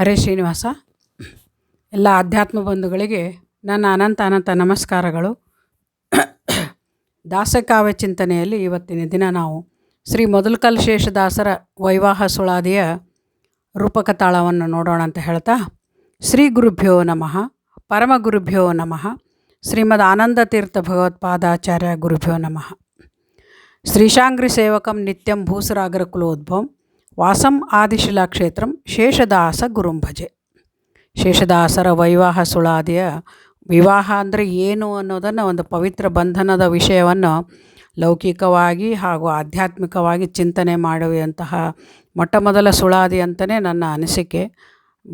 ಹರೇ ಶ್ರೀನಿವಾಸ. ಎಲ್ಲ ಆಧ್ಯಾತ್ಮ ಬಂಧುಗಳಿಗೆ ನನ್ನ ಅನಂತ ಅನಂತ ನಮಸ್ಕಾರಗಳು. ದಾಸಕಾವ್ಯ ಚಿಂತನೆಯಲ್ಲಿ ಇವತ್ತಿನ ದಿನ ನಾವು ಶ್ರೀ ಮೊದಲಕಲ್ ಶೇಷದಾಸರ ವೈವಾಹ ಸುಳಾದಿಯ ರೂಪಕ ತಾಳವನ್ನು ನೋಡೋಣ ಅಂತ ಹೇಳ್ತಾ, ಶ್ರೀ ಗುರುಭ್ಯೋ ನಮಃ, ಪರಮ ಗುರುಭ್ಯೋ ನಮಃ, ಶ್ರೀಮದ್ ಆನಂದ ತೀರ್ಥ ಭಗವತ್ಪಾದಾಚಾರ್ಯ ಗುರುಭ್ಯೋ ನಮಃ. ಶ್ರೀಶಾಂಗ್ರಿ ಸೇವಕಂ ನಿತ್ಯಂ ಭೂಸರಾಗರ ಕುಲೋದ್ಭವಂ ವಾಸಂ ಆದಿಶಿಲಾ ಕ್ಷೇತ್ರಂ ಶೇಷದಾಸ ಗುರುಂಭಜೆ ಶೇಷದಾಸರ ವೈವಾಹ ಸುಳಾದಿಯ ವಿವಾಹ ಅಂದರೆ ಏನು ಅನ್ನೋದನ್ನು ಒಂದು ಪವಿತ್ರ ಬಂಧನದ ವಿಷಯವನ್ನು ಲೌಕಿಕವಾಗಿ ಹಾಗೂ ಆಧ್ಯಾತ್ಮಿಕವಾಗಿ ಚಿಂತನೆ ಮಾಡುವಂತಹ ಮೊಟ್ಟ ಮೊದಲ ಸುಳಾದಿ ಅಂತಲೇ ನನ್ನ ಅನಿಸಿಕೆ.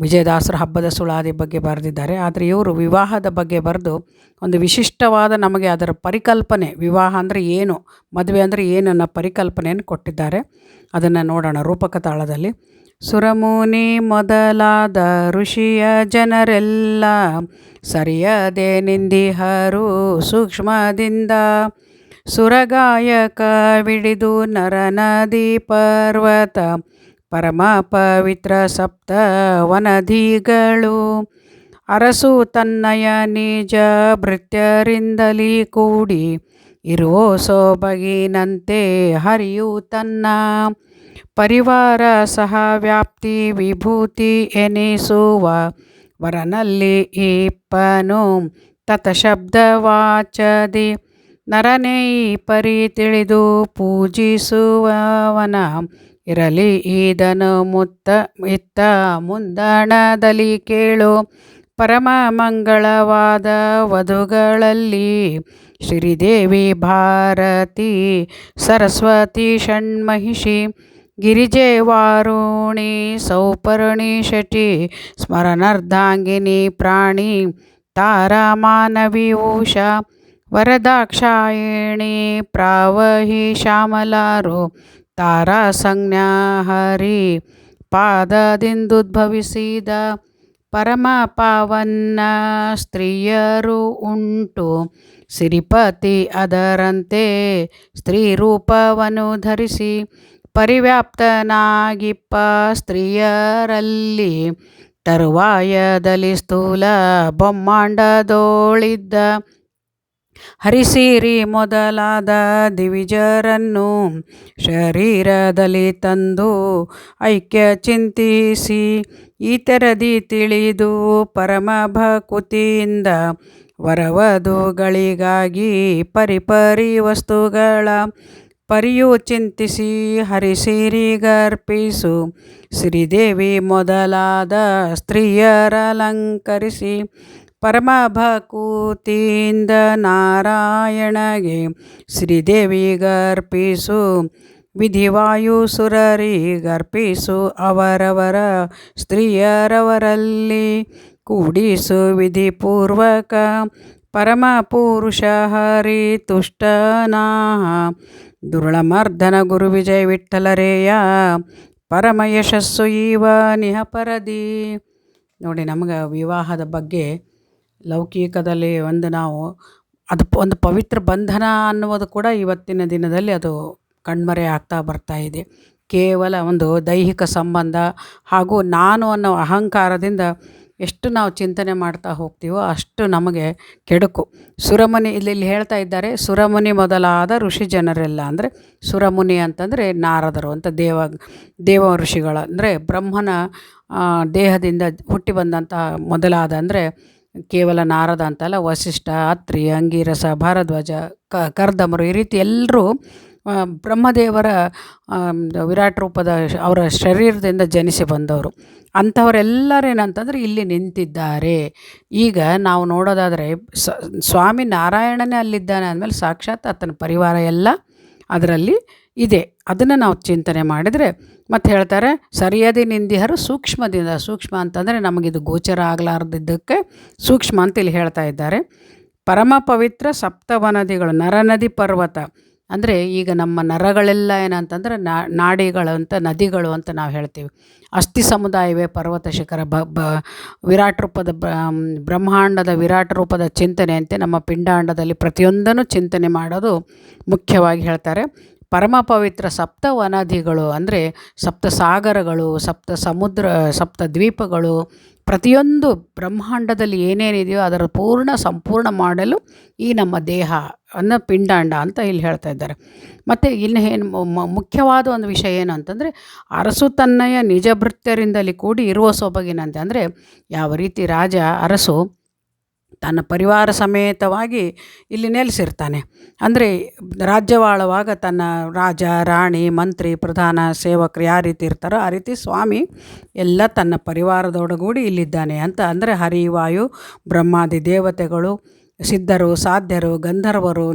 ವಿಜಯದಾಸರ ಹಬ್ಬದ ಸುಳಾದಿ ಬಗ್ಗೆ ಬರೆದಿದ್ದಾರೆ. ಆದರೆ ಇವರು ವಿವಾಹದ ಬಗ್ಗೆ ಬರೆದು ಒಂದು ವಿಶಿಷ್ಟವಾದ ನಮಗೆ ಅದರ ಪರಿಕಲ್ಪನೆ, ವಿವಾಹ ಅಂದರೆ ಏನು, ಮದುವೆ ಅಂದರೆ ಏನು ಅನ್ನೋ ಪರಿಕಲ್ಪನೆಯನ್ನು ಕೊಟ್ಟಿದ್ದಾರೆ. ಅದನ್ನು ನೋಡೋಣ ರೂಪಕ ತಾಳದಲ್ಲಿ. ಸುರಮುನಿ ಮೊದಲಾದ ಋಷಿಯ ಜನರೆಲ್ಲ ಸರಿಯದೆ ನಿಂದಿಹರು ಸೂಕ್ಷ್ಮದಿಂದ. ಸುರಗಾಯಕ ವಿಡಿದು ನರನದಿ ಪರ್ವತ ಪರಮ ಪವಿತ್ರ ಸಪ್ತ ವನಧಿಗಳು ಅರಸು ತನ್ನಯ ನಿಜ ಭೃತ್ಯರಿಂದಲಿ ಕೂಡಿ ಇರುವ ಸೊಬಗಿನಂತೆ ಹರಿಯು ತನ್ನ ಪರಿವಾರ ಸಹ ವ್ಯಾಪ್ತಿ ವಿಭೂತಿ ಎನಿಸುವ ವರನಲ್ಲಿ ಇಪ್ಪನು ತತಶಬ್ದವಾಚದಿ. ನರನೇ ಪರಿ ತಿಳಿದು ಪೂಜಿಸುವವನ ಇರಲಿ ಇದನು ಮುತ್ತ, ಇತ್ತ ಮುಂದಣದಲ್ಲಿ ಕೇಳು. ಪರಮ ಮಂಗಳವಾದ ವಧುಗಳಲ್ಲಿ ಶ್ರೀದೇವಿ ಭಾರತಿ, ಸರಸ್ವತಿ ಷಣ್ಮಹಿಷಿ ಗಿರಿಜೆ ವಾರುಣಿ ಸೌಪರ್ಣಿ ಶಟಿ ಸ್ಮರಣಾರ್ಧಾಂಗಿನಿ ಪ್ರಾಣಿ ತಾರಾ ಮಾನವಿ ಊಷಾ ವರದಾಕ್ಷಾಯಿಣಿ, ಪ್ರಾವಹಿ ಶ್ಯಾಮಲಾರು ತಾರಾ ಸಂಜ್ಞಾ ಹರಿ ಪಾದದಿಂದುದ್ಭವಿಸಿದ ಪರಮ ಪಾವನ್ನ ಸ್ತ್ರೀಯರು ಉಂಟು. ಸಿರಿಪತಿ ಅದರಂತೆ ಸ್ತ್ರೀ ರೂಪವನ್ನು ಧರಿಸಿ ಪರಿವ್ಯಾಪ್ತನಾಗಿಪ್ಪ ಸ್ತ್ರೀಯರಲ್ಲಿ. ತರುವಾಯದಲ್ಲಿ ಸ್ಥೂಲ ಬೊಮ್ಮಾಂಡದೋಳಿದ್ದ ಹರಿಸಿರಿ ಮೊದಲಾದ ದಿವಿಜರನ್ನು ಶರೀರದಲ್ಲಿ ತಂದು ಐಕ್ಯ ಚಿಂತಿಸಿ, ಈತರದಿ ತಿಳಿದು ಪರಮ ಭಕುತಿಯಿಂದ ವರವಧುಗಳಿಗಾಗಿ ಪರಿಪರಿ ವಸ್ತುಗಳ ಪರಿಯು ಚಿಂತಿಸಿ ಹರಿಸಿರಿಗರ್ಪಿಸು ಶ್ರೀದೇವಿ ಮೊದಲಾದ ಸ್ತ್ರೀಯರಲಂಕರಿಸಿ ಪರಮ ಭಕೂತಿಯಿಂದ ನಾರಾಯಣಗೆ ಶ್ರೀದೇವಿಗರ್ಪಿಸು ವಿಧಿವಾಯುಸುರರಿಗರ್ಪಿಸು ಅವರವರ ಸ್ತ್ರೀಯರವರಲ್ಲಿ ಕೂಡಿಸು ವಿಧಿಪೂರ್ವಕ ಪರಮ ಪುರುಷ ಹರಿ ತುಷ್ಟನಾ ದುರ್ಳಮರ್ಧನ ಗುರು ವಿಜಯ ವಿಠಲರೇಯ ಪರಮ ಯಶಸ್ಸು ಇವ ನಿಹಪರದಿ. ನೋಡಿ, ನಮಗೆ ವಿವಾಹದ ಬಗ್ಗೆ ಲೌಕಿಕದಲ್ಲಿ ಒಂದು ನಾವು ಅದು ಒಂದು ಪವಿತ್ರ ಬಂಧನ ಅನ್ನುವುದು ಕೂಡ ಇವತ್ತಿನ ದಿನದಲ್ಲಿ ಅದು ಕಣ್ಮರೆ ಆಗ್ತಾ ಬರ್ತಾ ಇದೆ. ಕೇವಲ ಒಂದು ದೈಹಿಕ ಸಂಬಂಧ ಹಾಗೂ ನಾನು ಅನ್ನೋ ಅಹಂಕಾರದಿಂದ ಎಷ್ಟು ನಾವು ಚಿಂತನೆ ಮಾಡ್ತಾ ಹೋಗ್ತೀವೋ ಅಷ್ಟು ನಮಗೆ ಕೆಡುಕು. ಸುರಮುನಿ ಇಲ್ಲಿ ಇಲ್ಲಿ ಹೇಳ್ತಾ ಇದ್ದಾರೆ, ಸುರಮುನಿ ಮೊದಲಾದ ಋಷಿ ಜನರೆಲ್ಲ ಅಂದರೆ ಸುರಮುನಿ ಅಂತಂದರೆ ನಾರದರು ಅಂತ ದೇವ ದೇವ ಋಷಿಗಳು ಅಂದರೆ ಬ್ರಹ್ಮನ ದೇಹದಿಂದ ಹುಟ್ಟಿ ಬಂದಂತಹ ಮೊದಲಾದ ಅಂದರೆ ಕೇವಲ ನಾರದ ಅಂತಲ್ಲ, ವಸಿಷ್ಠ, ಅತ್ರಿ, ಅಂಗೀರಸ, ಭಾರದ್ವಾಜ ಕರ್ದಮರು ಈ ರೀತಿ ಎಲ್ಲರೂ ಬ್ರಹ್ಮದೇವರ ವಿರಾಟ್ ರೂಪದ ಅವರ ಶರೀರದಿಂದ ಜನಿಸಿ ಬಂದವರು. ಅಂಥವರೆಲ್ಲರೇನಂತಂದರೆ ಇಲ್ಲಿ ನಿಂತಿದ್ದಾರೆ. ಈಗ ನಾವು ನೋಡೋದಾದರೆ ಸ್ವಾಮಿ ನಾರಾಯಣನೇ ಅಲ್ಲಿದ್ದಾನೆ ಅಂದಮೇಲೆ ಸಾಕ್ಷಾತ್ ಆತನ ಪರಿವಾರ ಎಲ್ಲ ಅದರಲ್ಲಿ ಇದೆ. ಅದನ್ನು ನಾವು ಚಿಂತನೆ ಮಾಡಿದರೆ ಮತ್ತು ಹೇಳ್ತಾರೆ, ಸರಿಯಾದ ನಿಂದಿಹರು ಸೂಕ್ಷ್ಮದಿಂದ, ಸೂಕ್ಷ್ಮ ಅಂತಂದರೆ ನಮಗಿದು ಗೋಚರ ಆಗಲಾರ್ದಿದ್ದಕ್ಕೆ ಸೂಕ್ಷ್ಮ ಅಂತ ಇಲ್ಲಿ ಹೇಳ್ತಾ ಇದ್ದಾರೆ. ಪರಮ ಪವಿತ್ರ ಸಪ್ತವನದಿಗಳು ನರನದಿ ಪರ್ವತ, ಅಂದರೆ ಈಗ ನಮ್ಮ ನರಗಳೆಲ್ಲ ಏನಂತಂದರೆ ನಾಡಿಗಳು ಅಂತ, ನದಿಗಳು ಅಂತ ನಾವು ಹೇಳ್ತೀವಿ. ಅಸ್ಥಿ ಸಮುದಾಯವೇ ಪರ್ವತ ಶಿಖರ, ಬ ಬ, ವಿರಾಟ್ ರೂಪದ ಬ್ರಹ್ಮಾಂಡದ ವಿರಾಟ್ ರೂಪದ ಚಿಂತನೆ ಅಂತೆ ನಮ್ಮ ಪಿಂಡಾಂಡದಲ್ಲಿ ಪ್ರತಿಯೊಂದನ್ನು ಚಿಂತನೆ ಮಾಡೋದು ಮುಖ್ಯವಾಗಿ ಹೇಳ್ತಾರೆ. ಪರಮ ಪವಿತ್ರ ಸಪ್ತ ವನದಿಗಳು ಅಂದರೆ ಸಪ್ತ ಸಾಗರಗಳು ಸಪ್ತ ಸಮುದ್ರ ಸಪ್ತ ದ್ವೀಪಗಳು ಪ್ರತಿಯೊಂದು ಬ್ರಹ್ಮಾಂಡದಲ್ಲಿ ಏನೇನಿದೆಯೋ ಅದರ ಪೂರ್ಣ ಸಂಪೂರ್ಣ ಮಾಡಲು ಈ ನಮ್ಮ ದೇಹ ಅನ್ನೋ ಪಿಂಡಾಂಡ ಅಂತ ಇಲ್ಲಿ ಹೇಳ್ತಾ ಇದ್ದಾರೆ. ಮತ್ತು ಇನ್ನು ಏನು ಮುಖ್ಯವಾದ ಒಂದು ವಿಷಯ ಏನು ಅಂತಂದರೆ ಅರಸು ತನ್ನಯ ನಿಜ ಭೃತ್ಯರಿಂದಲೇ ಕೂಡಿ ಇರುವ ಸೊಬಗಿನಂತೆ. ಅಂದರೆ ಯಾವ ರೀತಿ ರಾಜ ಅರಸು ತನ್ನ ಪರಿವಾರ ಸಮೇತವಾಗಿ ಇಲ್ಲಿ ನೆಲೆಸಿರ್ತಾನೆ. ಅಂದರೆ ರಾಜ್ಯವಾಳುವಾಗ ತನ್ನ ರಾಜ, ರಾಣಿ, ಮಂತ್ರಿ, ಪ್ರಧಾನ, ಸೇವಕರು ಯಾವ ರೀತಿ ಇರ್ತಾರೋ ಆ ರೀತಿ ಸ್ವಾಮಿ ಎಲ್ಲ ತನ್ನ ಪರಿವಾರದೊಡಗೂಡಿ ಇಲ್ಲಿದ್ದಾನೆ ಅಂತ. ಅಂದರೆ ಹರಿವಾಯು ಬ್ರಹ್ಮಾದಿ ದೇವತೆಗಳು, ಸಿದ್ಧರು, ಸಾಧ್ಯರು, ಗಂಧರ್ವರು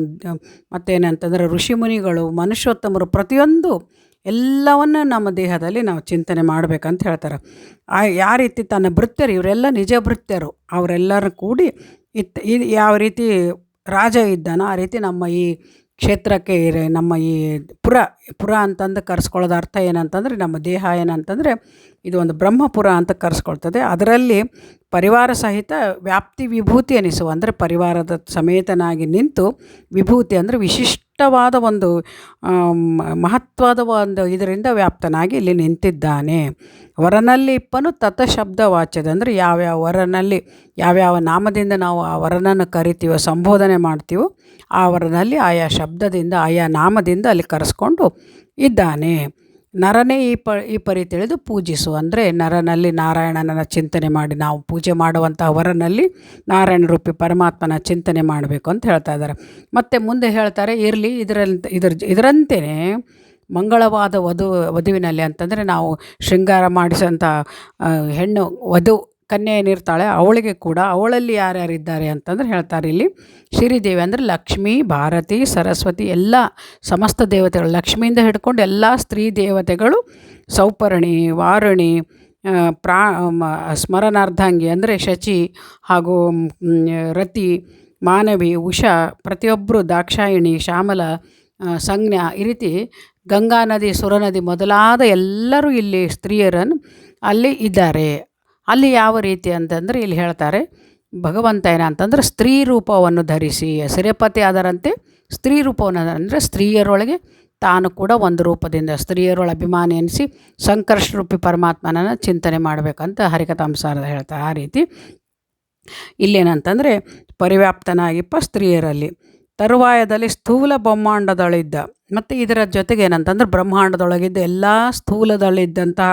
ಮತ್ತೇನಂತಂದರೆ ಋಷಿಮುನಿಗಳು ಮನುಷ್ಯೋತ್ತಮರು ಪ್ರತಿಯೊಂದು ಎಲ್ಲವನ್ನು ನಮ್ಮ ದೇಹದಲ್ಲಿ ನಾವು ಚಿಂತನೆ ಮಾಡಬೇಕಂತ ಹೇಳ್ತಾರೆ. ಆ ಯಾವ ರೀತಿ ತನ್ನ ಭೃತ್ಯರು, ಇವರೆಲ್ಲ ನಿಜ ಭೃತ್ಯರು, ಅವರೆಲ್ಲರೂ ಕೂಡಿ ಇತ್ತು ಯಾವ ರೀತಿ ರಾಜ ಇದ್ದಾನೋ ಆ ರೀತಿ ನಮ್ಮ ಈ ಕ್ಷೇತ್ರಕ್ಕೆ ನಮ್ಮ ಈ ಪುರ ಪುರ ಅಂತಂದು ಕರೆಸ್ಕೊಳ್ಳೋದು ಅರ್ಥ ಏನಂತಂದರೆ, ನಮ್ಮ ದೇಹ ಏನಂತಂದರೆ ಇದು ಒಂದು ಬ್ರಹ್ಮಪುರ ಅಂತ ಕರೆಸ್ಕೊಳ್ತದೆ. ಅದರಲ್ಲಿ ಪರಿವಾರ ಸಹಿತ ವ್ಯಾಪ್ತಿ ವಿಭೂತಿ ಅನಿಸುವ ಅಂದರೆ ಪರಿವಾರದ ಸಮೇತನಾಗಿ ನಿಂತು ವಿಭೂತಿ ಅಂದರೆ ವಿಶಿಷ್ಟವಾದ ಒಂದು ಮಹತ್ವದ ಒಂದು ಇದರಿಂದ ವ್ಯಾಪ್ತನಾಗಿ ಇಲ್ಲಿ ನಿಂತಿದ್ದಾನೆ. ವರನಲ್ಲಿ ಇಪ್ಪನು ತತ ಶಬ್ದ ವಾಚ್ಯದ, ಅಂದರೆ ಯಾವ್ಯಾವ ವರನಲ್ಲಿ, ಯಾವ್ಯಾವ ನಾಮದಿಂದ ನಾವು ಆ ವರನನ್ನು ಕರಿತೀವೋ, ಸಂಬೋಧನೆ ಮಾಡ್ತೀವೋ, ಆ ವರನಲ್ಲಿ ಆಯಾ ಶಬ್ದದಿಂದ, ಆಯಾ ನಾಮದಿಂದ ಅಲ್ಲಿ ಕರೆಸ್ಕೊಂಡು ಇದ್ದಾನೆ. ನರನೇ ಈ ಪ, ಈ ಪರಿ ತಿಳಿದು ಪೂಜಿಸು. ಅಂದರೆ ನರನಲ್ಲಿ ನಾರಾಯಣನನ್ನು ಚಿಂತನೆ ಮಾಡಿ, ನಾವು ಪೂಜೆ ಮಾಡುವಂಥ ವರನಲ್ಲಿ ನಾರಾಯಣ ರೂಪಿ ಪರಮಾತ್ಮನ ಚಿಂತನೆ ಮಾಡಬೇಕು ಅಂತ ಹೇಳ್ತಾ ಇದ್ದಾರೆ. ಮತ್ತು ಮುಂದೆ ಹೇಳ್ತಾರೆ, ಇರಲಿ ಇದರಂತ ಇದರ, ಇದರಂತೆಯೇ ಮಂಗಳವಾದ ವಧು, ವಧುವಿನಲ್ಲಿ ಅಂತಂದರೆ ನಾವು ಶೃಂಗಾರ ಮಾಡಿಸೋಂಥ ಹೆಣ್ಣು, ವಧು ಕನ್ಯೆ ಏನಿರ್ತಾಳೆ ಅವಳಿಗೆ ಕೂಡ ಅವಳಲ್ಲಿ ಯಾರ್ಯಾರಿದ್ದಾರೆ ಅಂತಂದ್ರೆ ಹೇಳ್ತಾರೆ ಇಲ್ಲಿ. ಶ್ರೀದೇವಿ ಅಂದರೆ ಲಕ್ಷ್ಮೀ, ಭಾರತಿ, ಸರಸ್ವತಿ ಎಲ್ಲ ಸಮಸ್ತ ದೇವತೆಗಳು. ಲಕ್ಷ್ಮಿಯಿಂದ ಹಿಡ್ಕೊಂಡು ಎಲ್ಲ ಸ್ತ್ರೀ ದೇವತೆಗಳು. ಸೌಪರ್ಣಿ, ವಾರಣಿ ಪ್ರಾ ಸ್ಮರಣಾರ್ಧಾಂಗಿ ಅಂದರೆ ಶಚಿ ಹಾಗೂ ರತಿ, ಮಾನವಿ, ಉಷಾ ಪ್ರತಿಯೊಬ್ಬರು ದಾಕ್ಷಾಯಿಣಿ, ಶ್ಯಾಮಲ ಸಂಜ್ಞಾ ಈ ರೀತಿ ಗಂಗಾ ನದಿ ಸುರನದಿ ಮೊದಲಾದ ಎಲ್ಲರೂ ಇಲ್ಲಿ ಸ್ತ್ರೀಯರನ್ನು ಅಲ್ಲಿ ಇದ್ದಾರೆ. ಅಲ್ಲಿ ಯಾವ ರೀತಿ ಅಂತಂದರೆ ಇಲ್ಲಿ ಹೇಳ್ತಾರೆ, ಭಗವಂತ ಏನಂತಂದ್ರೆ ಸ್ತ್ರೀ ರೂಪವನ್ನು ಧರಿಸಿ ಸೆರೆಪತಿ ಆದರಂತೆ ಸ್ತ್ರೀ ರೂಪವನ್ನು ಅಂದರೆ ಸ್ತ್ರೀಯರೊಳಗೆ ತಾನು ಕೂಡ ಒಂದು ರೂಪದಿಂದ ಸ್ತ್ರೀಯರೊಳ ಅಭಿಮಾನಿ ಎನಿಸಿ ಸಂಕರ್ಷ ರೂಪಿ ಪರಮಾತ್ಮನನ್ನು ಚಿಂತನೆ ಮಾಡಬೇಕಂತ ಹರಿಕಥಾಂಸಾರದ ಹೇಳ್ತಾರೆ. ಆ ರೀತಿ ಇಲ್ಲೇನಂತಂದರೆ ಪರಿವ್ಯಾಪ್ತನಾಗಿಪ್ಪ ಸ್ತ್ರೀಯರಲ್ಲಿ. ತರುವಾಯದಲ್ಲಿ ಸ್ಥೂಲ ಬ್ರಹ್ಮಾಂಡದಳಿದ್ದ ಮತ್ತು ಇದರ ಜೊತೆಗೆ ಏನಂತಂದ್ರೆ ಬ್ರಹ್ಮಾಂಡದೊಳಗಿದ್ದ ಎಲ್ಲ ಸ್ಥೂಲದಲ್ಲಿದ್ದಂತಹ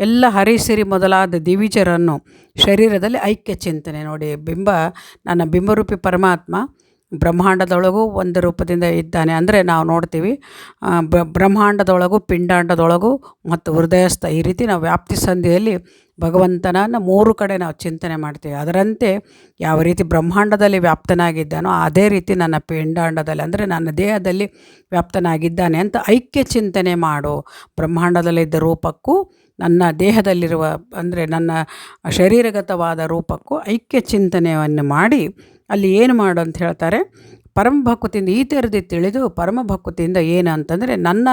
ಎಲ್ಲ ಹರಿಸಿರಿ ಮೊದಲಾದ ದಿವಿಜರನ್ನು ಶರೀರದಲ್ಲಿ ಐಕ್ಯ ಚಿಂತನೆ ನೋಡಿ, ಬಿಂಬ, ನನ್ನ ಬಿಂಬರೂಪಿ ಪರಮಾತ್ಮ ಬ್ರಹ್ಮಾಂಡದೊಳಗೂ ಒಂದು ರೂಪದಿಂದ ಇದ್ದಾನೆ ಅಂದರೆ ನಾವು ನೋಡ್ತೀವಿ ಬ್ರಹ್ಮಾಂಡದೊಳಗೂ ಪಿಂಡಾಂಡದೊಳಗೂ ಮತ್ತು ಹೃದಯಸ್ಥ ಈ ರೀತಿ ನಾವು ವ್ಯಾಪ್ತಿ ಸಂಧಿಯಲ್ಲಿ ಭಗವಂತನನ್ನು ಮೂರು ಕಡೆ ನಾವು ಚಿಂತನೆ ಮಾಡ್ತೀವಿ. ಅದರಂತೆ ಯಾವ ರೀತಿ ಬ್ರಹ್ಮಾಂಡದಲ್ಲಿ ವ್ಯಾಪ್ತನಾಗಿದ್ದಾನೋ ಅದೇ ರೀತಿ ನನ್ನ ಪಿಂಡಾಂಡದಲ್ಲಿ, ಅಂದರೆ ನನ್ನ ದೇಹದಲ್ಲಿ ವ್ಯಾಪ್ತನಾಗಿದ್ದಾನೆ ಅಂತ ಐಕ್ಯ ಚಿಂತನೆ ಮಾಡು. ಬ್ರಹ್ಮಾಂಡದಲ್ಲಿದ್ದ ರೂಪಕ್ಕೂ, ನನ್ನ ದೇಹದಲ್ಲಿರುವ, ಅಂದರೆ ನನ್ನ ಶರೀರಗತವಾದ ರೂಪಕ್ಕೂ ಐಕ್ಯ ಚಿಂತನೆಯನ್ನು ಮಾಡಿ, ಅಲ್ಲಿ ಏನು ಮಾಡು ಅಂತ ಹೇಳ್ತಾರೆ ಪರಮ ಭಕ್ತಿಯಿಂದ ಈ ತೆರೆದು ತಿಳಿದು ಪರಮ ಭಕ್ತಿಯಿಂದ ಏನು ಅಂತಂದರೆ ನನ್ನ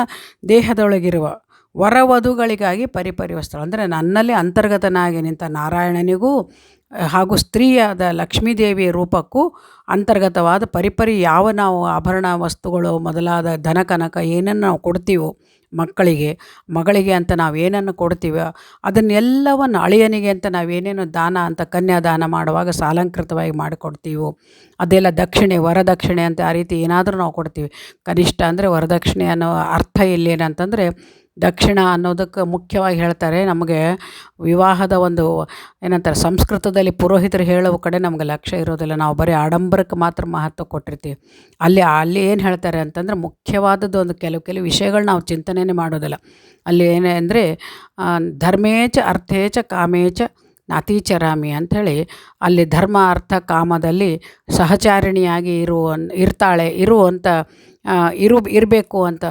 ದೇಹದೊಳಗಿರುವ ವರವಧುಗಳಿಗಾಗಿ ಪರಿಪರಿವಸ್ತ್ರ ಅಂದರೆ ನನ್ನಲ್ಲಿ ಅಂತರ್ಗತನಾಗಿ ನಿಂತ ನಾರಾಯಣನಿಗೂ ಹಾಗೂ ಸ್ತ್ರೀಯಾದ ಲಕ್ಷ್ಮೀದೇವಿಯ ರೂಪಕ್ಕೂ ಅಂತರ್ಗತವಾದ ಪರಿಪರಿ ಯಾವ ನಾವು ಆಭರಣ ವಸ್ತುಗಳು ಮೊದಲಾದ ಧನ ಕನಕ ಏನನ್ನು ನಾವು ಕೊಡ್ತೀವೋ ಮಕ್ಕಳಿಗೆ, ಮಗಳಿಗೆ ಅಂತ ನಾವು ಏನನ್ನು ಕೊಡ್ತೀವೋ ಅದನ್ನೆಲ್ಲವನ್ನು ಅಳಿಯನಿಗೆ ಅಂತ ನಾವು ಏನೇನು ದಾನ ಅಂತ ಕನ್ಯಾದಾನ ಮಾಡುವಾಗ ಸಾಲಂಕೃತವಾಗಿ ಮಾಡಿಕೊಡ್ತೀವೋ, ಅದೆಲ್ಲ ದಕ್ಷಿಣೆ, ವರದಕ್ಷಿಣೆ ಅಂತ ಆ ರೀತಿ ಏನಾದರೂ ನಾವು ಕೊಡ್ತೀವಿ. ಕನಿಷ್ಠ ಅಂದರೆ ವರದಕ್ಷಿಣೆ ಅನ್ನೋ ಅರ್ಥ ಇಲ್ಲೇನಂತಂದರೆ ದಕ್ಷಿಣ ಅನ್ನೋದಕ್ಕೆ ಮುಖ್ಯವಾಗಿ ಹೇಳ್ತಾರೆ, ನಮಗೆ ವಿವಾಹದ ಒಂದು ಏನಂತಾರೆ, ಸಂಸ್ಕೃತದಲ್ಲಿ ಪುರೋಹಿತರು ಹೇಳುವ ಕಡೆ ನಮ್ಗೆ ಲಕ್ಷ್ಯ ಇರೋದಿಲ್ಲ. ನಾವು ಬರೀ ಆಡಂಬರಕ್ಕೆ ಮಾತ್ರ ಮಹತ್ವ ಕೊಟ್ಟಿರ್ತೀವಿ. ಅಲ್ಲಿ ಅಲ್ಲಿ ಏನು ಹೇಳ್ತಾರೆ ಅಂತಂದ್ರೆ, ಮುಖ್ಯವಾದದ್ದು ಒಂದು ಕೆಲವು ಕೆಲವು ವಿಷಯಗಳು ನಾವು ಚಿಂತನೆಯೇ ಮಾಡೋದಿಲ್ಲ. ಅಲ್ಲಿ ಏನೇ ಅಂದರೆ ಧರ್ಮೇಚ, ಅರ್ಥೇಚ, ಕಾಮೇಚ ನಾತೀಚರಾಮಿ ಅಂಥೇಳಿ ಅಲ್ಲಿ ಧರ್ಮ, ಅರ್ಥ, ಕಾಮದಲ್ಲಿ ಸಹಚಾರಿಣಿಯಾಗಿ ಇರುವ ಇರ್ತಾಳೆ ಇರುವಂಥ ಇರು, ಇರಬೇಕು ಅಂತ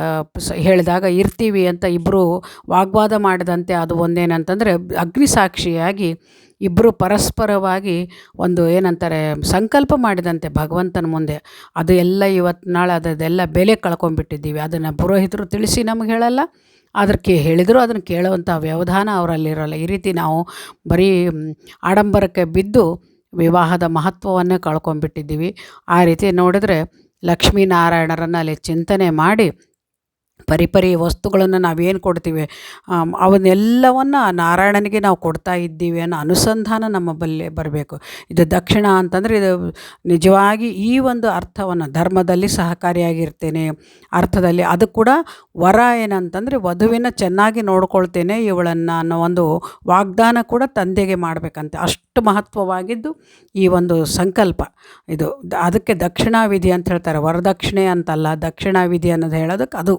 ಹೇಳಿದಾಗ ಇರ್ತೀವಿ ಅಂತ ಇಬ್ಬರು ವಾಗ್ವಾದ ಮಾಡಿದಂತೆ ಅದು ಒಂದೇನಂತಂದರೆ ಅಗ್ನಿಸಾಕ್ಷಿಯಾಗಿ ಇಬ್ಬರು ಪರಸ್ಪರವಾಗಿ ಒಂದು ಏನಂತಾರೆ ಸಂಕಲ್ಪ ಮಾಡಿದಂತೆ ಭಗವಂತನ ಮುಂದೆ. ಅದು ಎಲ್ಲ ಇವತ್ತು ನಾಳೆ ಅದೆಲ್ಲ ಬೆಲೆ ಕಳ್ಕೊಂಡ್ಬಿಟ್ಟಿದ್ದೀವಿ. ಅದನ್ನು ಪುರೋಹಿತರು ತಿಳಿಸಿ ನಮಗೆ ಹೇಳಲ್ಲ. ಅದಕ್ಕೆ ಹೇಳಿದರೂ, ಅದನ್ನು ಕೇಳುವಂಥ ವ್ಯವಧಾನ ಅವರಲ್ಲಿರೋಲ್ಲ. ಈ ರೀತಿ ನಾವು ಬರೀ ಆಡಂಬರಕ್ಕೆ ಬಿದ್ದು ವಿವಾಹದ ಮಹತ್ವವನ್ನೇ ಕಳ್ಕೊಂಡ್ಬಿಟ್ಟಿದ್ದೀವಿ. ಆ ರೀತಿ ನೋಡಿದ್ರೆ ಲಕ್ಷ್ಮೀನಾರಾಯಣರನ್ನು ಅಲ್ಲಿ ಚಿಂತನೆ ಮಾಡಿ ಪರಿಪರಿ ವಸ್ತುಗಳನ್ನು ನಾವೇನು ಕೊಡ್ತೀವಿ? ಅವನ್ನೆಲ್ಲವನ್ನು ನಾರಾಯಣನಿಗೆ ನಾವು ಕೊಡ್ತಾ ಇದ್ದೀವಿ ಅನ್ನೋ ಅನುಸಂಧಾನ ನಮ್ಮ ಬಲ್ಲಿ ಬರಬೇಕು. ಇದು ದಕ್ಷಿಣ ಅಂತಂದರೆ ಇದು ನಿಜವಾಗಿ ಈ ಒಂದು ಅರ್ಥವನ್ನು ಧರ್ಮದಲ್ಲಿ ಸಹಕಾರಿಯಾಗಿರ್ತೇನೆ, ಅರ್ಥದಲ್ಲಿ ಅದು ಕೂಡ ವರ ಏನಂತಂದರೆ ವಧುವಿನ ಚೆನ್ನಾಗಿ ನೋಡ್ಕೊಳ್ತೇನೆ ಇವಳನ್ನು ಅನ್ನೋ ಒಂದು ವಾಗ್ದಾನ ಕೂಡ ತಂದೆಗೆ ಮಾಡಬೇಕಂತೆ. ಅಷ್ಟು ಮಹತ್ವವಾಗಿದ್ದು ಈ ಒಂದು ಸಂಕಲ್ಪ. ಇದು ಅದಕ್ಕೆ ದಕ್ಷಿಣಾ ವಿಧಿ ಅಂತ ಹೇಳ್ತಾರೆ. ವರದಕ್ಷಿಣೆ ಅಂತಲ್ಲ ದಕ್ಷಿಣಾ ವಿಧಿ ಅನ್ನೋದು ಹೇಳೋದಕ್ಕೆ ಅದು.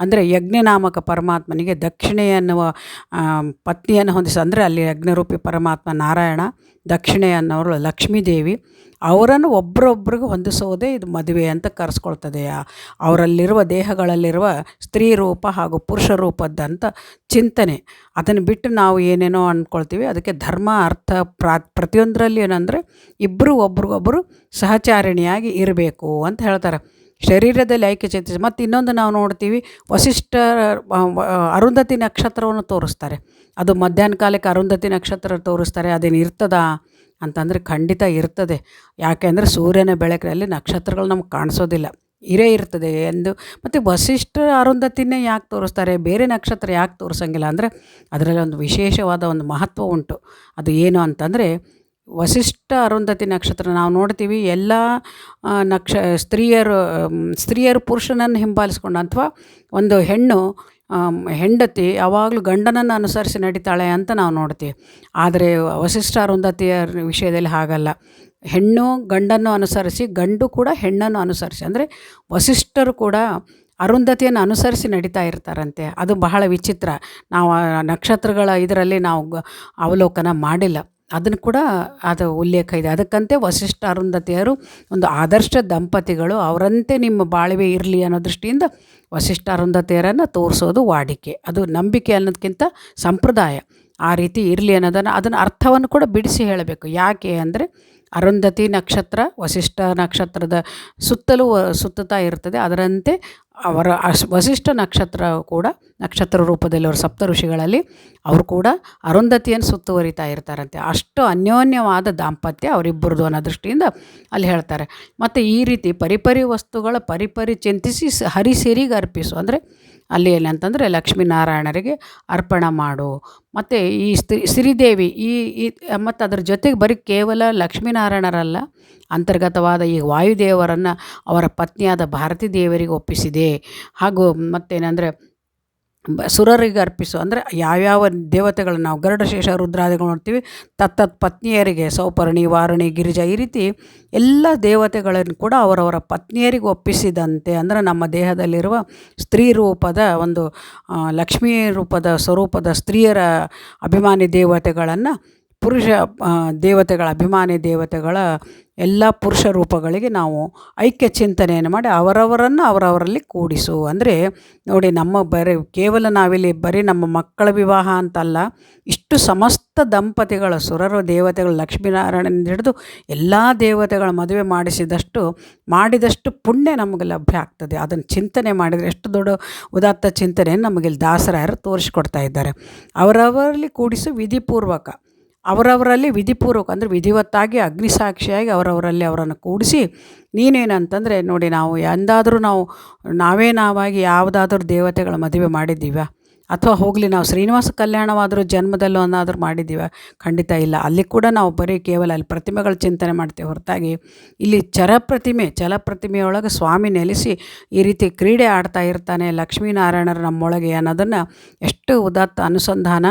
ಅಂದರೆ ಯಜ್ಞನಾಮಕ ಪರಮಾತ್ಮನಿಗೆ ದಕ್ಷಿಣೆ ಅನ್ನುವ ಆ, ಪತ್ನಿಯನ್ನು ಹೊಂದಿಸ ಅಂದರೆ ಅಲ್ಲಿ ಯಜ್ಞರೂಪಿ ಪರಮಾತ್ಮ ನಾರಾಯಣ ದಕ್ಷಿಣೆ ಅನ್ನೋರು ಲಕ್ಷ್ಮೀದೇವಿ ಅವರನ್ನು ಒಬ್ಬರೊಬ್ರಿಗೆ ಹೊಂದಿಸೋದೇ ಇದು ಮದುವೆ ಅಂತ ಕರೆಸ್ಕೊಳ್ತದೆ. ಅವರಲ್ಲಿರುವ ದೇಹಗಳಲ್ಲಿರುವ ಸ್ತ್ರೀ ರೂಪ ಹಾಗೂ ಪುರುಷ ರೂಪದ್ದಂಥ ಚಿಂತನೆ. ಅದನ್ನು ಬಿಟ್ಟು ನಾವು ಏನೇನೋ ಅಂದ್ಕೊಳ್ತೀವಿ ಅದಕ್ಕೆ ಧರ್ಮ ಅರ್ಥ ಪ್ರಾ ಪ್ರತಿಯೊಂದರಲ್ಲಿ ಏನಂದರೆ ಇಬ್ಬರು ಒಬ್ರಿಗೊಬ್ಬರು ಸಹಚಾರಿಣಿಯಾಗಿ ಇರಬೇಕು ಅಂತ ಹೇಳ್ತಾರೆ. ಶರೀರದಲ್ಲಿ ಐಕ್ಯ ಚೇತನ ಮತ್ತು ಇನ್ನೊಂದು ನಾವು ನೋಡ್ತೀವಿ, ವಸಿಷ್ಠ ಅರುಂಧತಿ ನಕ್ಷತ್ರವನ್ನು ತೋರಿಸ್ತಾರೆ. ಅದು ಮಧ್ಯಾಹ್ನ ಕಾಲಕ್ಕೆ ಅರುಂಧತಿ ನಕ್ಷತ್ರ ತೋರಿಸ್ತಾರೆ, ಅದೇನು ಇರ್ತದಾ ಅಂತಂದರೆ ಖಂಡಿತ ಇರ್ತದೆ. ಯಾಕೆಂದರೆ ಸೂರ್ಯನ ಬೆಳಕಿನಲ್ಲಿ ನಕ್ಷತ್ರಗಳು ನಮ್ಗೆ ಕಾಣಿಸೋದಿಲ್ಲ. ಇರೇ ಇರ್ತದೆ ಎಂದು. ಮತ್ತು ವಸಿಷ್ಠ ಅರುಂಧತಿನೇ ಯಾಕೆ ತೋರಿಸ್ತಾರೆ, ಬೇರೆ ನಕ್ಷತ್ರ ಯಾಕೆ ತೋರಿಸಂಗಿಲ್ಲ ಅಂದರೆ, ಅದರಲ್ಲಿ ಒಂದು ವಿಶೇಷವಾದ ಒಂದು ಮಹತ್ವ ಉಂಟು. ಅದು ಏನು ಅಂತಂದರೆ ವಸಿಷ್ಠ ಅರುಂಧತಿ ನಕ್ಷತ್ರ ನಾವು ನೋಡ್ತೀವಿ, ಎಲ್ಲ ನಕ್ಷ, ಸ್ತ್ರೀಯರು ಸ್ತ್ರೀಯರು ಪುರುಷನನ್ನು ಹಿಂಬಾಲಿಸ್ಕೊಂಡು ಅಥವಾ ಒಂದು ಹೆಣ್ಣು ಹೆಂಡತಿ ಯಾವಾಗಲೂ ಗಂಡನನ್ನು ಅನುಸರಿಸಿ ನಡೀತಾಳೆ ಅಂತ ನಾವು ನೋಡ್ತೀವಿ. ಆದರೆ ವಸಿಷ್ಠ ಅರುಂಧತಿಯ ವಿಷಯದಲ್ಲಿ ಹಾಗಲ್ಲ. ಹೆಣ್ಣು ಗಂಡನ್ನು ಅನುಸರಿಸಿ, ಗಂಡು ಕೂಡ ಹೆಣ್ಣನ್ನು ಅನುಸರಿಸಿ. ಅಂದರೆ ವಸಿಷ್ಠರು ಕೂಡ ಅರುಂಧತಿಯನ್ನು ಅನುಸರಿಸಿ ನಡೀತಾ ಇರ್ತಾರಂತೆ. ಅದು ಬಹಳ ವಿಚಿತ್ರ. ನಾವು ನಕ್ಷತ್ರಗಳ ಇದರಲ್ಲಿ ನಾವು ಅವಲೋಕನ ಮಾಡಿಲ್ಲ. ಅದನ್ನು ಕೂಡ ಅದು ಉಲ್ಲೇಖ ಇದೆ. ಅದಕ್ಕಂತೆ ವಸಿಷ್ಠ ಅರುಂಧತಿಯರು ಒಂದು ಆದರ್ಶ ದಂಪತಿಗಳು, ಅವರಂತೆ ನಿಮ್ಮ ಬಾಳ್ವೆ ಇರಲಿ ಅನ್ನೋ ದೃಷ್ಟಿಯಿಂದ ವಸಿಷ್ಠ ಅರುಂಧತಿಯರನ್ನು ತೋರಿಸೋದು ವಾಡಿಕೆ. ಅದು ನಂಬಿಕೆ ಅನ್ನೋದಕ್ಕಿಂತ ಸಂಪ್ರದಾಯ. ಆ ರೀತಿ ಇರಲಿ ಅನ್ನೋದನ್ನು, ಅದನ್ನು ಅರ್ಥವನ್ನು ಕೂಡ ಬಿಡಿಸಿ ಹೇಳಬೇಕು. ಯಾಕೆ ಅಂದರೆ ಅರುಂಧತಿ ನಕ್ಷತ್ರ, ವಸಿಷ್ಠ ನಕ್ಷತ್ರದ ಸುತ್ತಲೂ ಸುತ್ತತಾ ಸುತ್ತುತ್ತಾ ಇರ್ತದೆ. ಅದರಂತೆ ಅವರ ವಸಿಷ್ಠ ನಕ್ಷತ್ರ ಕೂಡ ನಕ್ಷತ್ರ ರೂಪದಲ್ಲಿ ಅವರ ಸಪ್ತ ಋಷಿಗಳಲ್ಲಿ ಅವರು ಕೂಡ ಅರುಂಧತಿಯನ್ನು ಸುತ್ತುವರಿತಾ ಇರ್ತಾರಂತೆ. ಅಷ್ಟು ಅನ್ಯೋನ್ಯವಾದ ದಾಂಪತ್ಯ ಅವರಿಬ್ಬರದು ಅನ್ನೋ ದೃಷ್ಟಿಯಿಂದ ಅಲ್ಲಿ ಹೇಳ್ತಾರೆ. ಮತ್ತು ಈ ರೀತಿ ಪರಿಪರಿ ವಸ್ತುಗಳ ಪರಿಪರಿ ಚಿಂತಿಸಿ ಸ- ಹರಿಸಿರಿಗೆ ಅರ್ಪಿಸು ಅಂದರೆ ಅಲ್ಲಿ ಅಂತಂದರೆ ಲಕ್ಷ್ಮೀನಾರಾಯಣರಿಗೆ ಅರ್ಪಣೆ ಮಾಡು. ಮತ್ತು ಈ ಸ್ತ್ರೀ, ಸಿರಿದೇವಿ ಈ, ಮತ್ತು ಅದ್ರ ಜೊತೆಗೆ ಬರೀ ಕೇವಲ ಲಕ್ಷ್ಮೀನಾರಾಯಣರಲ್ಲ, ಅಂತರ್ಗತವಾದ ಈ ವಾಯುದೇವರನ್ನು ಅವರ ಪತ್ನಿಯಾದ ಭಾರತೀ ದೇವರಿಗೆ ಒಪ್ಪಿಸಿದೆ. ಹಾಗೂ ಮತ್ತೇನೆಂದರೆ ಸುರರಿಗೆ ಅರ್ಪಿಸು. ಅಂದರೆ ಯಾವ್ಯಾವ ದೇವತೆಗಳನ್ನ ನಾವು ಗರುಡಶೇಷ ರುದ್ರಾದಿಗಳು ನೋಡ್ತೀವಿ ತತ್ತತ್ ಪತ್ನಿಯರಿಗೆ, ಸೌಪರ್ಣಿ, ವಾರಣಿ, ಗಿರಿಜಾ ಈ ರೀತಿ ಎಲ್ಲ ದೇವತೆಗಳನ್ನು ಕೂಡ ಅವರವರ ಪತ್ನಿಯರಿಗೆ ಒಪ್ಪಿಸಿದಂತೆ, ಅಂದರೆ ನಮ್ಮ ದೇಹದಲ್ಲಿರುವ ಸ್ತ್ರೀ ರೂಪದ ಒಂದು ಲಕ್ಷ್ಮೀ ರೂಪದ ಸ್ವರೂಪದ ಸ್ತ್ರೀಯರ ಅಭಿಮಾನಿ ದೇವತೆಗಳನ್ನು ಪುರುಷ ದೇವತೆಗಳ ಅಭಿಮಾನಿ ದೇವತೆಗಳ ಎಲ್ಲ ಪುರುಷ ರೂಪಗಳಿಗೆ ನಾವು ಐಕ್ಯ ಚಿಂತನೆಯನ್ನು ಮಾಡಿ ಅವರವರನ್ನು ಅವರವರಲ್ಲಿ ಕೂಡಿಸು. ಅಂದರೆ ನೋಡಿ ನಮ್ಮ ಬರೀ, ಕೇವಲ ನಾವಿಲ್ಲಿ ಬರೀ ನಮ್ಮ ಮಕ್ಕಳ ವಿವಾಹ ಅಂತಲ್ಲ, ಇಷ್ಟು ಸಮಸ್ತ ದಂಪತಿಗಳ, ಸುರರ ದೇವತೆಗಳು, ಲಕ್ಷ್ಮೀನಾರಾಯಣನಿಂದ ಹಿಡಿದು ಎಲ್ಲ ದೇವತೆಗಳ ಮದುವೆ ಮಾಡಿಸಿದಷ್ಟು, ಮಾಡಿದಷ್ಟು ಪುಣ್ಯ ನಮಗೆ ಲಭ್ಯ ಆಗ್ತದೆ. ಅದನ್ನು ಚಿಂತನೆ ಮಾಡಿದರೆ ಎಷ್ಟು ದೊಡ್ಡ ಉದಾತ್ತ ಚಿಂತನೆಯನ್ನು ನಮಗಿಲ್ಲಿ ದಾಸರಾಯರು ತೋರಿಸಿಕೊಡ್ತಾ ಇದ್ದಾರೆ. ಅವರವರಲ್ಲಿ ಕೂಡಿಸು ವಿಧಿಪೂರ್ವಕ. ಅವರವರಲ್ಲಿ ವಿಧಿಪೂರ್ವಕ ಅಂದರೆ ವಿಧಿವತ್ತಾಗಿ, ಅಗ್ನಿಸಾಕ್ಷಿಯಾಗಿ ಅವರವರಲ್ಲಿ ಅವರನ್ನು ಕೂಡಿಸಿ, ನೀನೇನಂತಂದರೆ ನೋಡಿ ನಾವು ಎಂದಾದರೂ ನಾವು ನಾವೇ ನಾವಾಗಿ ಯಾವುದಾದ್ರೂ ದೇವತೆಗಳ ಮದುವೆ ಮಾಡಿದ್ದೀವ? ಅಥವಾ ಹೋಗಲಿ, ನಾವು ಶ್ರೀನಿವಾಸ ಕಲ್ಯಾಣವಾದರೂ ಜನ್ಮದಲ್ಲೂ ಅನ್ನಾದರೂ ಮಾಡಿದ್ದೀವ. ಖಂಡಿತ ಇಲ್ಲ. ಅಲ್ಲಿ ಕೂಡ ನಾವು ಬರೀ ಕೇವಲ ಅಲ್ಲಿ ಪ್ರತಿಮೆಗಳ ಚಿಂತನೆ ಮಾಡ್ತೇವೆ. ಹೊರತಾಗಿ ಇಲ್ಲಿ ಚರ ಪ್ರತಿಮೆ, ಚಲ ಪ್ರತಿಮೆಯೊಳಗೆ ಸ್ವಾಮಿ ನೆಲೆಸಿ ಈ ರೀತಿ ಕ್ರೀಡೆ ಆಡ್ತಾ ಇರ್ತಾನೆ ಲಕ್ಷ್ಮೀನಾರಾಯಣರು ನಮ್ಮೊಳಗೆ ಅನ್ನೋದನ್ನು ಎಷ್ಟು ಉದಾತ್ತ ಅನುಸಂಧಾನ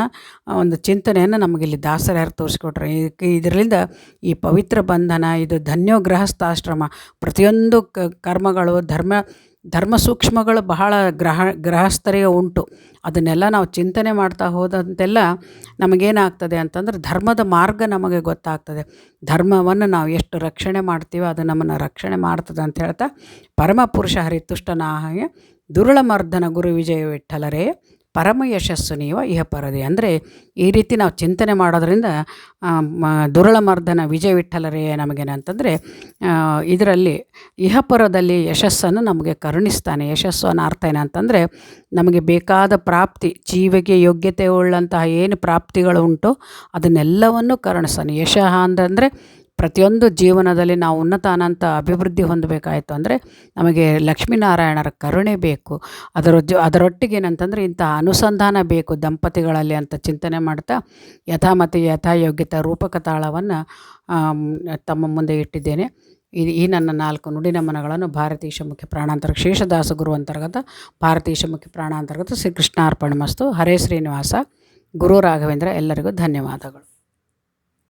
ಒಂದು ಚಿಂತನೆಯನ್ನು ನಮಗಿಲ್ಲಿ ದಾಸರ್ಯಾರು ತೋರಿಸ್ಕೊಟ್ರೆ. ಇದರಿಂದ ಈ ಪವಿತ್ರ ಬಂಧನ, ಇದು ಧನ್ಯೋ ಗೃಹಸ್ಥಾಶ್ರಮ ಪ್ರತಿಯೊಂದು ಕರ್ಮಗಳು, ಧರ್ಮ ಧರ್ಮ ಸೂಕ್ಷ್ಮಗಳು ಬಹಳ ಗ್ರಹ ಗ್ರಹಸ್ಥರಿಗೆ ಉಂಟು. ಅದನ್ನೆಲ್ಲ ನಾವು ಚಿಂತನೆ ಮಾಡ್ತಾ ಹೋದಂತೆಲ್ಲ ನಮಗೇನಾಗ್ತದೆ ಅಂತಂದ್ರೆ ಧರ್ಮದ ಮಾರ್ಗ ನಮಗೆ ಗೊತ್ತಾಗ್ತದೆ. ಧರ್ಮವನ್ನು ನಾವು ಎಷ್ಟು ರಕ್ಷಣೆ ಮಾಡ್ತೀವೋ ಅದು ನಮ್ಮನ್ನು ರಕ್ಷಣೆ ಮಾಡ್ತದೆ ಅಂತ ಹೇಳ್ತಾ ಪರಮಪುರುಷ ಪುರುಷ ಹಾಗೆ ದುರುಳಮರ್ದನ ಗುರು ವಿಜಯ ವಿಠಲರೇ ಪರಮ ಯಶಸ್ಸು ನೀವ ಇಹ ಪರದೆ. ಅಂದರೆ ಈ ರೀತಿ ನಾವು ಚಿಂತನೆ ಮಾಡೋದರಿಂದ ದುರಳ ಮರ್ದನ ವಿಜಯ ವಿಠಲರೇ ನಮಗೇನಂತಂದರೆ ಇದರಲ್ಲಿ ಇಹಪರದಲ್ಲಿ ಯಶಸ್ಸನ್ನು ನಮಗೆ ಕರುಣಿಸ್ತಾನೆ. ಯಶಸ್ಸು ಅನ್ನೋ ಅರ್ಥ ಏನಂತಂದರೆ, ನಮಗೆ ಬೇಕಾದ ಪ್ರಾಪ್ತಿ, ಜೀವಿಗೆ ಯೋಗ್ಯತೆ ಉಳ್ಳಂತಹ ಏನು ಪ್ರಾಪ್ತಿಗಳು ಉಂಟು, ಅದನ್ನೆಲ್ಲವನ್ನು ಕರುಣಿಸ್ತಾನೆ. ಯಶಃ ಅಂತಂದರೆ ಪ್ರತಿಯೊಂದು ಜೀವನದಲ್ಲಿ ನಾವು ಉನ್ನತ ಅನಂತ ಅಭಿವೃದ್ಧಿ ಹೊಂದಬೇಕಾಯಿತು ಅಂದರೆ ನಮಗೆ ಲಕ್ಷ್ಮೀನಾರಾಯಣರ ಕರುಣೆ ಬೇಕು. ಅದರ ಜೊ, ಅದರೊಟ್ಟಿಗೆ ಏನಂತಂದರೆ ಇಂಥ ಅನುಸಂಧಾನ ಬೇಕು ದಂಪತಿಗಳಲ್ಲಿ ಅಂತ ಚಿಂತನೆ ಮಾಡ್ತಾ ಯಥಾಮತಿ ಯಥಾಯೋಗ್ಯತ ರೂಪಕ ತಾಳವನ್ನು ತಮ್ಮ ಮುಂದೆ ಇಟ್ಟಿದ್ದೇನೆ. ಇದು ಈ ನನ್ನ ನಾಲ್ಕು ನುಡಿ ನಮನಗಳನ್ನು ಭಾರತೀಶ ಮುಖ್ಯ ಪ್ರಾಣಾಂತರ ಶೇಷದಾಸ ಗುರು ಅಂತರ್ಗತ ಭಾರತೀಶ ಮುಖ್ಯ ಪ್ರಾಣಾಂತರ್ಗತ ಶ್ರೀ ಕೃಷ್ಣಾರ್ಪಣ ಮಸ್ತು ಹರೇ ಶ್ರೀನಿವಾಸ. ಗುರು ರಾಘವೇಂದ್ರ, ಎಲ್ಲರಿಗೂ ಧನ್ಯವಾದಗಳು.